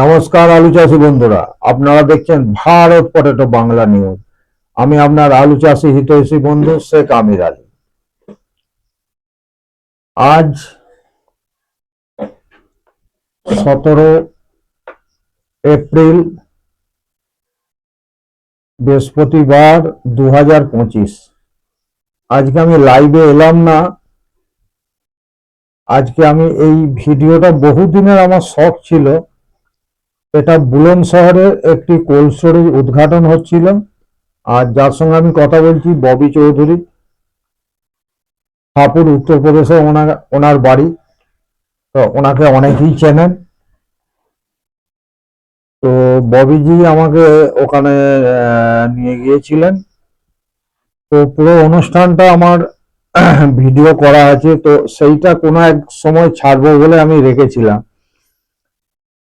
নমস্কার আলু চাষি বন্ধুরা, আপনারা দেখছেন ভারত পটেটো বাংলা নিউজ। আমি আপনার আলু চাষি হিতৈষী বন্ধু শেখ আমির আলী। আজ সতেরো এপ্রিল বৃহস্পতিবার দু হাজার পঁচিশ। আজকে আমি লাইভে এলাম না। আজকে আমি এই ভিডিওটা বহুদিনের আমার শখ ছিল। এটা বুলন শহরে একটি কোল্ড স্টোরেজ উদ্ঘাটন হচ্ছিল। আর যার সঙ্গে আমি কথা বলছি, ববি চৌধুরী। হাপুর উত্তরপ্রদেশে ওনার ওনার বাড়ি। তো ওনাকে অনেকেই চেনেন। তো ববিজি আমাকে ওখানে নিয়ে গিয়েছিলেন। তো পুরো অনুষ্ঠানটা আমার ভিডিও করা আছে, তো সেইটা কোনো এক সময় ছাড়বো বলে আমি রেখেছিলাম।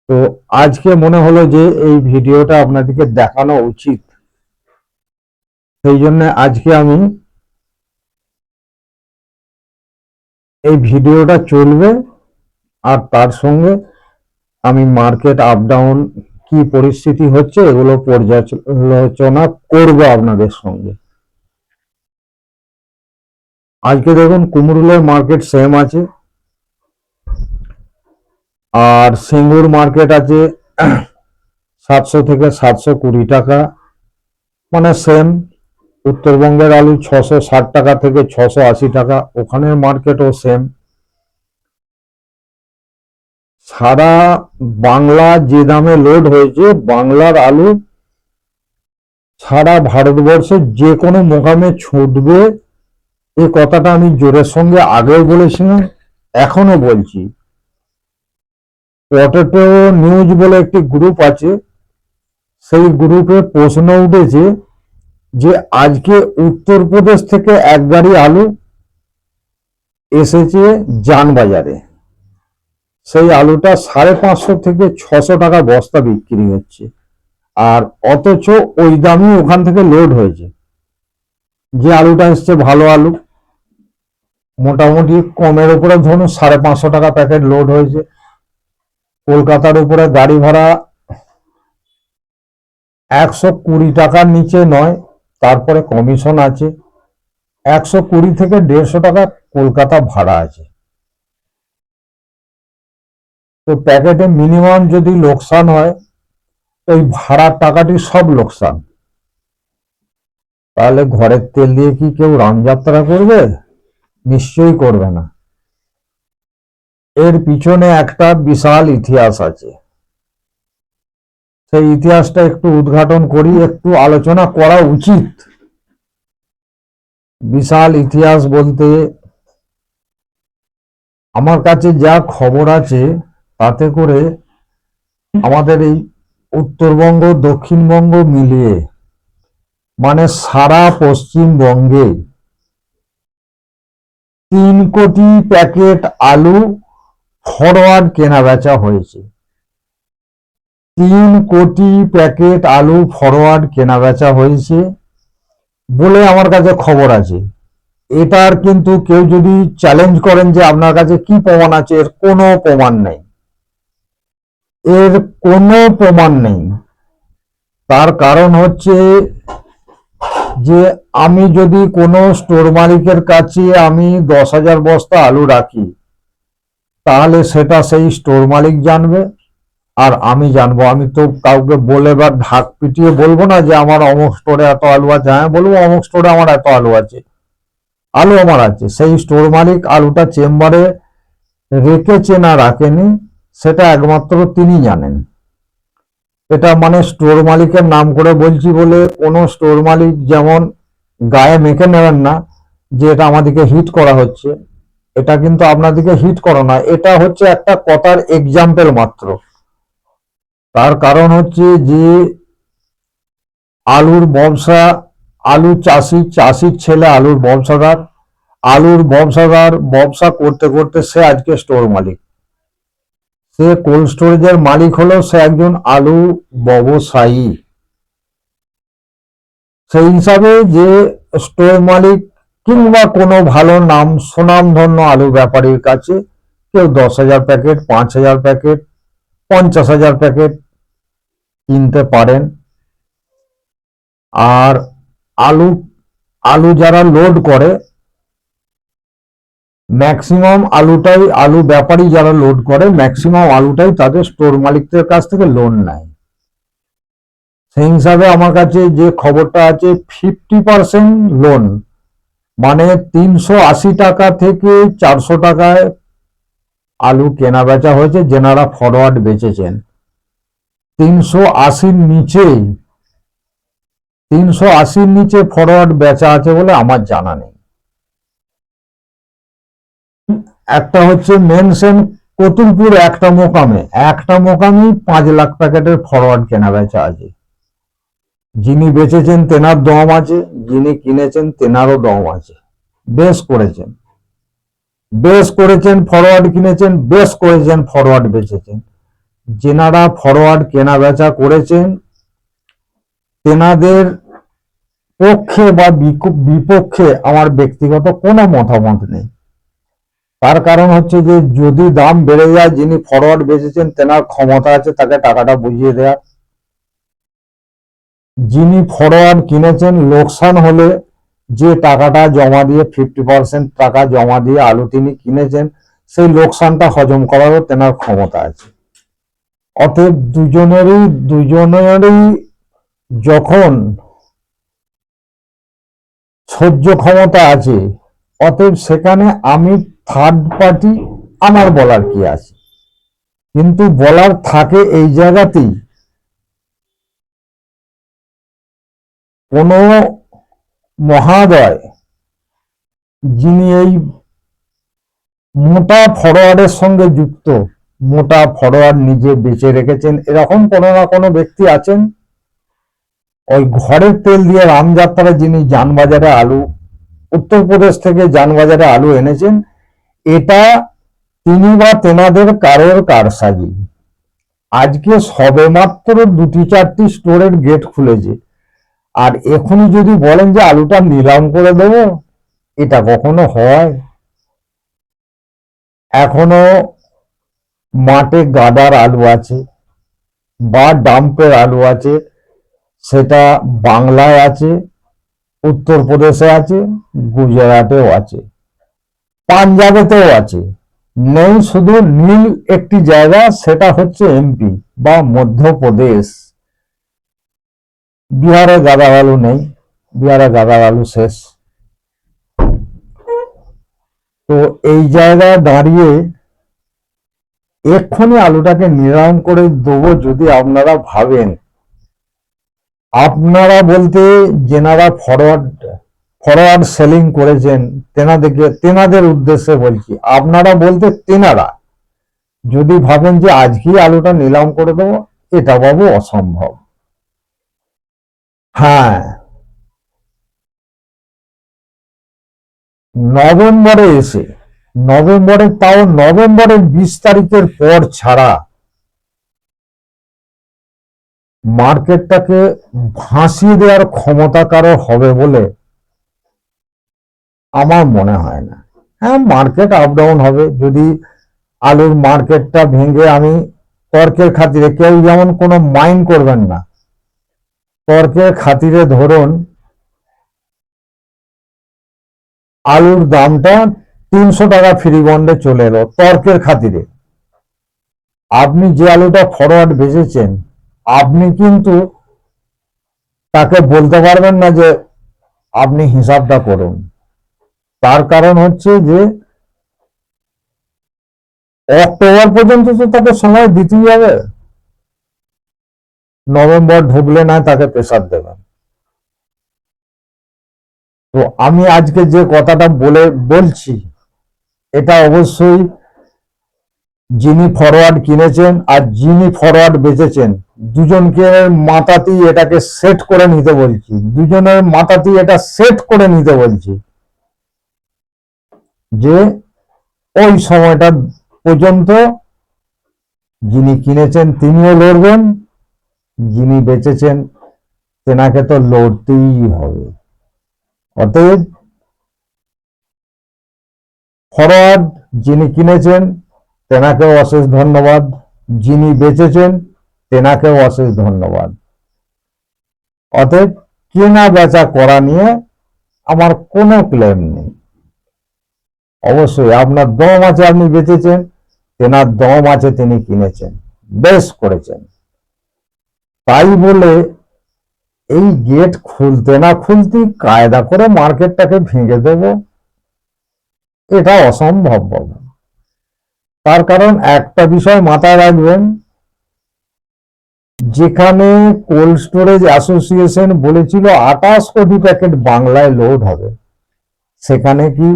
তো আজকে মনে হলো যে এই ভিডিওটা আপনাদেরকে দেখানো উচিত। সেই জন্য আজকে আমি এই ভিডিওটা চলবে আর তার সঙ্গে আমি মার্কেট আপ ডাউন কি পরিস্থিতি হচ্ছে এগুলো পর্যালোচনা করব আপনাদের সঙ্গে। আজকে দেখুন কুমরুলের মার্কেট সেম আছে। আর সিঙ্গুর মার্কেট আছে সাতশো থেকে সাতশো কুড়ি টাকা। মানে সেম উত্তরবঙ্গের আলু ছশো ষাট টাকা থেকে ছশো আশি টাকা, ওখানের মার্কেটও সেম সারা বাংলা যে দামে লোড হয়েছে, বাংলার আলু সারা ভারতবর্ষে যে কোনো মোকামে ছুটবে এই কথাটা আমি জোরের সঙ্গে আগেও বলেছিলাম এখনও বলছি। পটেটো নিউজ বলে একটি গ্রুপ আছে। সেই গ্রুপে প্রশ্ন উঠেছে যে, আজকে উত্তরপ্রদেশ থেকে এক গাড়ি আলু এসেছে যানবাজারে। সেই আলুটা সাড়ে পাঁচশো থেকে ছশো টাকা বস্তা বিক্রি হচ্ছে। আর অথচ ওই দামই ওখান থেকে লোড হয়েছে। যে আলুটা এসছে ভালো আলু, মোটামুটি কমের উপরে ধরুন সাড়ে পাঁচশো টাকা প্যাকেট লোড হয়েছে। কলকাতার উপরে গাড়ি ভাড়া একশো কুড়ি টাকার নিচে নয়, তারপরে কমিশন আছে। একশো কুড়ি থেকে দেড়শো টাকা কলকাতা ভাড়া আছে। তো প্যাকেটে মিনিমাম যদি লোকসান হয় ওই ভাড়ার টাকাটি সব লোকসান। তাহলে ঘরের তেল দিয়ে কি কেউ রামযাত্রা করবে? নিশ্চয়ই করবে না। এর পিছনে একটা বিশাল ইতিহাস আছে। সেই ইতিহাসটা একটু উদ্ঘাটন করি, একটু আলোচনা করা উচিত। বিশাল ইতিহাস বলতে আমার কাছে যা খবর আছে, তাতে করে আমাদের এই উত্তরবঙ্গ, দক্ষিণবঙ্গ মিলিয়ে মানে সারা পশ্চিমবঙ্গে তিন কোটি প্যাকেট আলু ফরওয়ার্ড কেনা বেচা হয়েছে। তিন কোটি প্যাকেট আলু ফরওয়ার্ড কেনা বেচা হয়েছে বলে আমার কাছে খবর আছে। এটার কিন্তু কেউ যদি চ্যালেঞ্জ করেন যে আপনার কাছে কি প্রমাণ আছে, এর কোনো প্রমাণ নেই। এর কোনো প্রমাণ নেই। তার কারণ হচ্ছে যে আমি যদি কোনো স্টোর মালিকের কাছে আমি দশ হাজার বস্তা আলু রাখি তাহলে সেটা সেই স্টোর মালিক জানবে। আর আমি জানব, আমি তো কাউকে বলে বা ঢাক পিটিয়ে বলব না যে আমার অমুক স্টোরে এত আলু আছে। হ্যাঁ বলব অমুক স্টোরে আমার এত আলু আছে। আলু আমার আছে। সেই স্টোর মালিক আলুটা চেম্বারে রেখেছে না রাখেনি, সেটা একমাত্র তিনি জানেন। এটা মানে স্টোর মালিকের নাম করে বলছি বলে কোনো স্টোর মালিক যেমন গায়ে মেখে নেবেন না, যে এটা আমাদেরকে হিট করা হচ্ছে। এটা কিন্তু আপনাদেরকে হিট করো না। এটা হচ্ছে একটা কথার এক্সাম্পল মাত্র। তার কারণ হচ্ছে যে, আলুর ব্যবসা আলু চাষি, চাষির ছেলে আলুর ব্যবসাদার আলুর ব্যবসাদার ব্যবসা করতে করতে সে আজকে স্টোর মালিক। সে কোল্ড স্টোরেজের মালিক হলো? সে একজন আলু ব্যবসায়ী। সেই হিসাবে যে স্টোর মালিক কিংবা কোনো ভালো নাম, সুনামধন্য আলু ব্যাপারীর কাছে কেউ দশ হাজার প্যাকেট, পাঁচ হাজার প্যাকেট, পঞ্চাশ হাজার প্যাকেট কিনতে পারেন। আর আলু আলু যারা লোড করে ম্যাক্সিমাম আলুটাই আলু ব্যাপারী যারা লোড করে ম্যাক্সিমাম আলুটাই তাদের স্টোর মালিকদের কাছ থেকে লোন নেয়। সেই হিসাবে আমার কাছে যে খবরটা আছে ফিফটি পার্সেন্ট লোন মানে তিনশো আশি টাকা থেকে চারশো টাকায় আলু কেনা বেচা হয়েছে, যেনারা ফরওয়ার্ড বেচেছেন। তিনশো আশির নিচেই, তিনশো আশির নিচে ফরওয়ার্ড বেচা আছে বলে আমার জানা নেই। একটা হচ্ছে মেনশন কতুলপুর, একটা মোকামে। একটা মোকামেই পাঁচ লাখ প্যাকেটের ফরওয়ার্ড কেনা বেচা আছে। যিনি বেচেছেন তেনার দম আছে, যিনি কিনেছেন তেনারও দম আছে। বেশ করেছেন। বেশ করেছেন ফরওয়ার্ড কিনেছেন, বেশ করেছেন ফরওয়ার্ড বেচেছেন। যেনারা ফরওয়ার্ড কেনা বেচা করেছেন, তেনাদের পক্ষে বা বিপক্ষে আমার ব্যক্তিগত কোনো মতামত নেই। তার কারণ হচ্ছে যে, যদি দাম বেড়ে যায়, যিনি ফরওয়ার্ড বেচেছেন, তেনার ক্ষমতা আছে তাকে টাকাটা বুঝিয়ে দেওয়ার। যিনি ফরওয়ার্ড কিনেছেন, লোকসান হলে যে টাকাটা জমা দিয়ে ফিফটি পার্সেন্ট টাকা জমা দিয়ে আলু তিনি কিনেছেন, সেই লোকসানটা হজম করারও তেনার ক্ষমতা আছে। অতএব দুজনেরই দুজনেরই যখন সহ্য ক্ষমতা আছে, অতএব সেখানে আমি থার্ড পার্টি আমার বলার কি আছে? কিন্তু বলার থাকে এই জায়গাতেই কোন মহাদয় যিনি এই মোটা ফরওয়ার্ডের সঙ্গে যুক্ত, মোটা ফরোয়ার্ড নিজে বেঁচে রেখেছেন, এরকম কোনো না কোনো ব্যক্তি আছেন? ওই ঘরের তেল দিয়ে রামযাত্রা যিনি যানবাজারে আলু, উত্তরপ্রদেশ থেকে যানবাজারে আলু এনেছেন, এটা তিনি বা তেনাদের কারোর কারসাজি। আজকে সবেমাত্র দুটি, চারটি স্টোরের গেট খুলেছে। আর এখনই যদি বলেন যে আলুটা নিলাম করে দেবো, এটা কখনো হয়। এখনও মাঠে গাদার আলু আছে বা ডাম্পের আলু আছে, সেটা বাংলায় আছে, উত্তরপ্রদেশে আছে, গুজরাটেও আছে, পাঞ্জাবেতেও আছে। নেই শুধু নীল একটি জায়গা, সেটা হচ্ছে এমপি বা মধ্যপ্রদেশ। বিহারে গাদা আলু নেই, বিহারে গাদা আলু শেষ। তো এই জায়গায় দাঁড়িয়ে এক্ষুনি আলুটাকে নিরাম করে দেবো যদি আপনারা ভাবেন। আপনারা বলতে যেনারা ফরওয়ার্ড ফরওয়ার্ড সেলিং করেছেন, তেনাদেরকে, তেনাদের উদ্দেশ্যে বলছি, আপনারা বলতে তেনারা, যদি ভাবেন যে আজকেই আলুটা নিলাম করে দেবো, এটা বাবু অসম্ভব। হ্যাঁ। নভেম্বরে এসে, নভেম্বরে তাও নভেম্বরের বিশ তারিখের পর ছাড়া মার্কেটটাকে ভাসিয়ে দেওয়ার ক্ষমতা কারও হবে বলে আমার মনে হয় না। হ্যাঁ মার্কেট আপ ডাউন হবে। যদি আলুর মার্কেটটা ভেঙে আমি তর্কের খাতিরে কেউ যেমন কোনো মাইন্ড করবেন না তর্কের খাতিরে ধরুন আলুর দামটা তিনশো টাকা ফ্রি বন্ডে চলে এলো, তর্কের খাতিরে। আপনি যে আলুটা ফরওয়ার্ড বেচেছেন, আপনি কিন্তু তাকে বলতে পারবেন না যে আপনি হিসাবটা করুন। তার কারণ হচ্ছে যে অক্টোবর পর্যন্ত তো তাকে সময় দিতেই হবে। নভেম্বর ঢুকলে না তাকে প্রেসার দেবেন। তো আমি আজকে যে কথাটা বলে, বলছি, এটা অবশ্যই যিনি ফরওয়ার্ড কিনেছেন আর যিনি ফরওয়ার্ড বেচেছেন, দুজনকে মাথাতেই এটাকে সেট করে নিতে বলছি। দুজনের মাথাতেই এটা সেট করে নিতে বলছি যে ওই সময়টা পর্যন্ত যিনি কিনেছেন তিনিও লড়বেন যিনি বেঁচেছেন, তেনাকে তো লড়তেই হবে। অতএব ফরওয়ার্ড যিনি কিনেছেন, তেনাকেও অশেষ ধন্যবাদ। যিনি বেচেছেন, তেনাকেও অশেষ ধন্যবাদ। অতএব কেনা বেচা করা নিয়ে আমার কোনো ক্লেম নেই। অবশ্যই আপনার দম আছে আপনি বেঁচেছেন, তেনার দম আছে তিনি কিনেছেন, বেশ করেছেন। তাই বলে এই গেট খুলতে না খুলতেই কায়দা করে মার্কেটটাকে ভেঙে দেব। এটা অসম্ভব বাবু। তার কারণ একটা বিষয় মাথায় রাখবেন, যেখানে কোল্ড স্টোরেজ অ্যাসোসিয়েশন বলেছিল আঠাশ কোটি প্যাকেট বাংলায় লোড হবে। সেখানে কি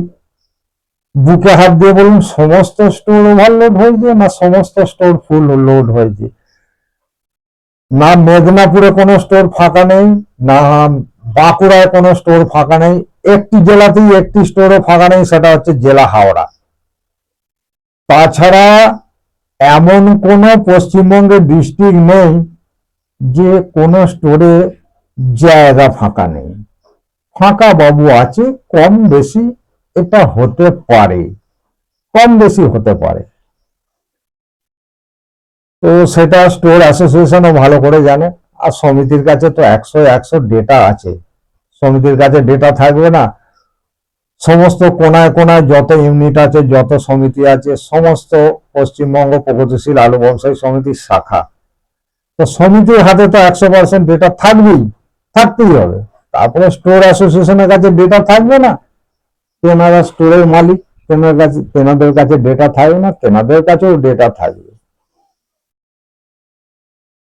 বুকে হাত দিয়ে বলুন, সমস্ত স্টোর ওভারলোড হয়েছে না সমস্ত স্টোর ফুল লোড হয়েছে? না মেদিনীপুরে কোনো স্টোর ফাঁকা নেই, না বাঁকুড়ায় কোনো স্টোর ফাঁকা নেই। একটি জেলাতেই একটি স্টোরও ফাঁকা নেই, সেটা হচ্ছে জেলা হাওড়া। তাছাড়া এমন কোনো পশ্চিমবঙ্গের ডিস্ট্রিক্ট নেই যে কোনো স্টোরে জায়গা ফাঁকা নেই। ফাঁকা বাবু আছে, কম বেশি এটা হতে পারে, কম বেশি হতে পারে। তো সেটা স্টোর অ্যাসোসিয়েশনও ভালো করে জানে। আর সমিতির কাছে তো একশো একশো ডেটা আছে। সমিতির কাছে ডেটা থাকবে না। সমস্ত কোনায় কোনায় যত ইউনিট আছে, যত সমিতি আছে, সমস্ত পশ্চিমবঙ্গ প্রগতিশীল আলু ব্যবসায়ী সমিতির শাখা। তো সমিতির হাতে তো একশো পার্সেন্ট ডেটা থাকবেই, থাকতেই হবে। তারপরে স্টোর অ্যাসোসিয়েশনের কাছে ডেটা থাকবে না। তেনারা স্টোরের মালিক তেনার কাছে তেনাদের কাছে ডেটা থাকবে না তেনাদের কাছেও ডেটা থাকবে।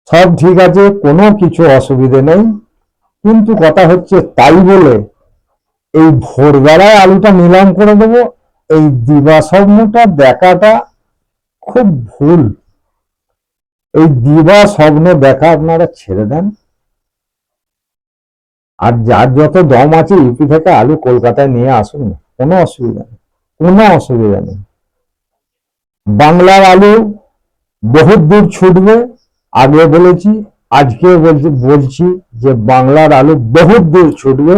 সব ঠিক আছে, কোনো কিছু অসুবিধে নেই। কিন্তু কথা হচ্ছে তাই বলে এই ভোরবেলায় আলুটা নিলাম করে দেব, এই দিবা স্বপ্নটা দেখাটা খুব ভুল। এই দিবা স্বপ্ন দেখা আপনারা ছেড়ে দেন। আর যার যত দম আছে ইউপি থেকে আলু কলকাতায় নিয়ে আসুন, কোনো অসুবিধা নেই, কোনো অসুবিধা নেই। বাংলার আলু বহুত দূর ছুটবে আগে বলেছি আজকে বলছি বলছি যে বাংলার আলু বহুত দূর ছুটবে,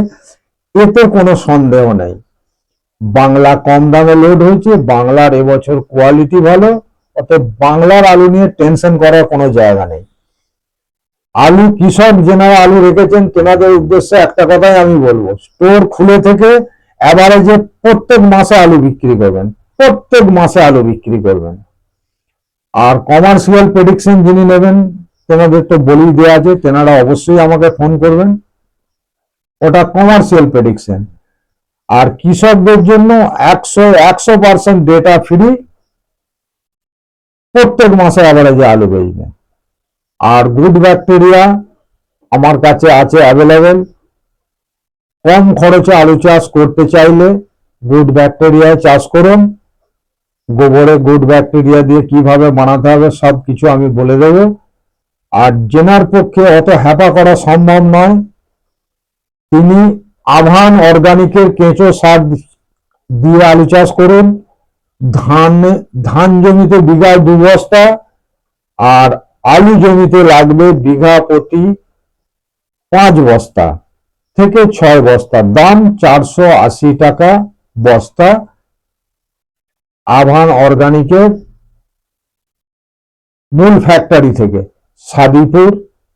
এতে কোনো সন্দেহ নেই। বাংলা কম দামে লোড হয়েছে, বাংলার এবছর কোয়ালিটি ভালো, অতএব বাংলার আলু নিয়ে টেনশন করার কোনো জায়গা নেই। আলু কৃষক যেনারা আলু রেখেছেন, তেনাদের উদ্দেশ্যে একটা কথাই আমি বলব স্টোর খুলে থেকে অ্যাভারেজে প্রত্যেক মাসে আলু বিক্রি করবেন, প্রত্যেক মাসে আলু বিক্রি করবেন। আর কমার্শিয়াল প্রেডিকশন যিনি নেবেন, তেনাদের তো বলি দেওয়া আছে, তেনারা অবশ্যই আমাকে ফোন করবেন। ওটা কমার্শিয়াল প্রেডিকশন আর কৃষকদের জন্য একশো একশো পার্সেন্ট ডেটা ফ্রি প্রত্যেক মাসে অ্যাভারেজে আলু বেচবেন আর গুড ব্যাকটেরিয়া আমার কাছে আছে অ্যাভেলেবেল কম খরচে আলু চাষ করতে চাইলে গুড ব্যাকটেরিয়া চাষ করুন। গোবরে গুড ব্যাকটেরিয়া দিয়ে কীভাবে বানাতে হবে সব কিছু আমি বলে দেব। আর জেনার পক্ষে অত হ্যাপা করা সম্ভব নয়। তিনি আভান অর্গানিকের কেঁচো সার দিয়ে আলু চাষ করুন। ধান ধান জমিতে বিঘায় দু বস্তা আর আলু জমিতে লাগবে বিঘা প্রতি পাঁচ বস্তা থেকে ছয় বস্তা। দাম চারশো আশি টাকা বস্তা। আভান অর্গানিকের মূল ফ্যাক্টরি থেকে সাদিপুর,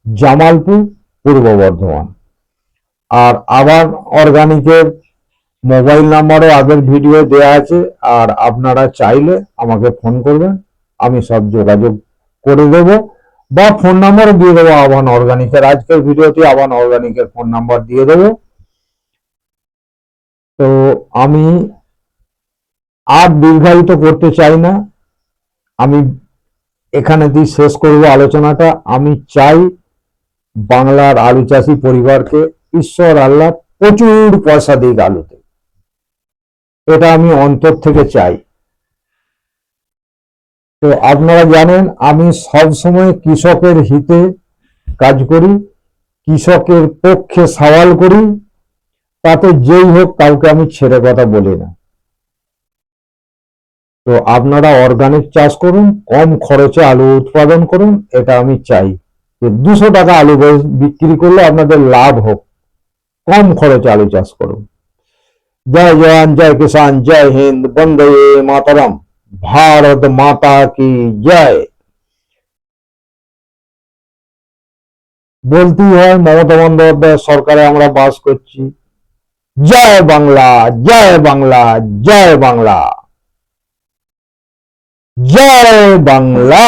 জামালপুর, পূর্ব বর্ধমান। আর আবার অর্গানিকের মোবাইল নাম্বারও আগের ভিডিও দেয়া আছে, আর আপনারা চাইলে আমাকে ফোন করবেন, আমি সব যোগাযোগ করে দেব। বা ফোন নাম্বারও দিয়ে দেবো আবান অর্গানিকের আজকের ভিডিওতে আবান অর্গানিকের ফোন নাম্বার দিয়ে দেবো। তো আমি আর দীর্ঘায়িত করতে চাই না। আমি এখানে দিয়ে শেষ করব আলোচনাটা। আমি চাই বাংলার আলু চাষি পরিবারকে ঈশ্বর আল্লাহ প্রচুর পয়সা দিক আলুতে। এটা আমি অন্তর থেকে চাই। তো আপনারা জানেন, আমি সব সময় কৃষকের হিতে কাজ করি, কৃষকের পক্ষে সওয়াল করি, তাতে যেই হোক কাউকে আমি ছেড়ে কথা বলি না। তো আপনারা অর্গানিক চাষ করুন, কম খরচে আলু উৎপাদন করুন, এটা আমি চাই। যে দুশো টাকা আলু বিক্রি করলে আপনাদের লাভ হোক। কম খরচে আলু চাষ করুন। জয় জওয়ান, জয় কিষান জয় হিন্দ, বন্দে মাতারাম। ভারত মাতা কি জয়। বলতেই হয়, মমতা বন্দ্যোপাধ্যায় সরকারে আমরা বাস করছি। জয় বাংলা জয় বাংলা জয় বাংলা। জয় বাংলা